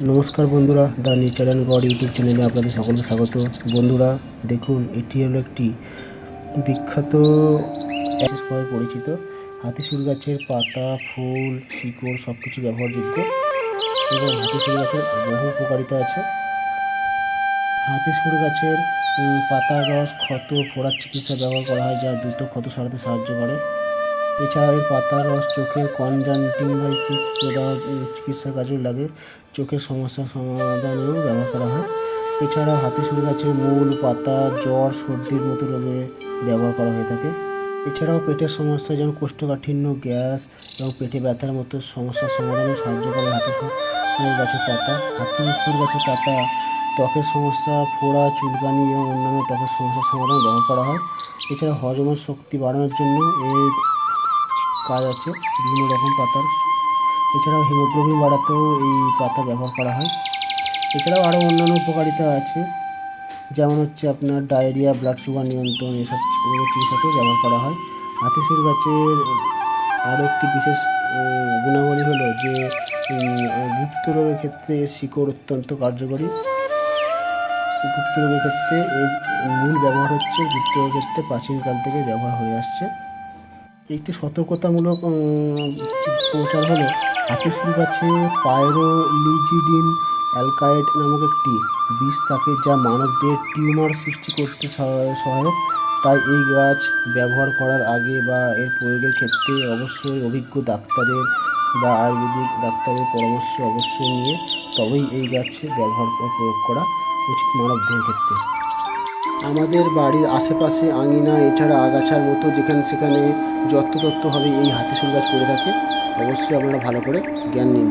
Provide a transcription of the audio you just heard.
নমস্কার বন্ধুরা, the nature and god YouTube চ্যানেলে আপনাদের সকলকে স্বাগত। বন্ধুরা, দেখুন, এটি হলো একটি বিখ্যাত বিশেষভাবে পরিচিত। হাতিশুল গাছের পাতা, ফুল, শিকড় সব কিছু ব্যবহারযোগ্য এবং হাতিশুল গাছের বহু উপকারিতা আছে। হাতিশুল গাছের পাতার রস ক্ষত ফোড়ার চিকিৎসায় ব্যবহার করা হয় যা দ্রুত ক্ষত সারাতে সাহায্য করে। এছাড়া এর পাতার রস চোখের কনজাংটিভাইটিস প্রদান চিকিৎসার কাজেও লাগে। চোখের সমস্যা সমাধানেও ব্যবহার করা হয়। এছাড়া হাতিশুল গাছের মূল পাতা, জ্বর, সর্দির মতো রোগে ব্যবহার করা হয়ে থাকে। এছাড়াও পেটের সমস্যা যেমন কোষ্ঠকাঠিন্য, গ্যাস এবং পেটে ব্যথার মতো সমস্যার সমাধানে সাহায্য করে হাতিশুল গাছের পাতা। হাতিশুল গাছের পাতা, ত্বকের সমস্যা, ফোড়া, চুলকানি এবং অন্যান্য ত্বকের সমস্যার সমাধানে ব্যবহার করা হয়। এছাড়া হজমের শক্তি বাড়ানোর জন্য এর কাজ আছে, বিভিন্ন রকম পাতার। এছাড়াও হিমোগ্লোবিন বাড়াতেও এই পাতা ব্যবহার করা হয়। এছাড়াও আরও অন্যান্য উপকারিতা আছে, যেমন হচ্ছে আপনার ডায়রিয়া ব্লাড সুগার নিয়ন্ত্রণ, এসব চিকিৎসাতেও ব্যবহার করা হয়। হাতিশুর গাছের আরও একটি বিশেষ গুণাবলী হলো যে গুপ্ত রোগের ক্ষেত্রে শিকড় অত্যন্ত কার্যকরী। গুপ্ত রোগের ক্ষেত্রে এর মূল ব্যবহার হচ্ছে গুপ্ত রোগের ক্ষেত্রে প্রাচীনকাল থেকে ব্যবহার হয়ে আসছে। একটি সতর্কতামূলক প্রচার হলো হাতিশুল গাছে পাইরোলিজিডিন অ্যালকায়েড নামক একটি বিষ। থাকে যা মানবদের টিউমার সৃষ্টি করতে সহায়- সহায়ক। তাই এই গাছ ব্যবহার করার আগে বা এর প্রয়োগের ক্ষেত্রে অবশ্যই অভিজ্ঞ ডাক্তারের বা আয়ুর্বেদিক ডাক্তারের পরামর্শ অবশ্যই নিয়ে তবেই এই গাছে ব্যবহার প্রয়োগ করা উচিত মানবদের ক্ষেত্রে। আমাদের বাড়ির আশেপাশে আঙিনা, এছাড়া আগাছার মতো যেখানে সেখানে যত্রতত্ত্বভাবে এই হাতিশুল গাছ পড়ে থাকে। অবশ্যই আপনারা ভালো করে জ্ঞান নিন।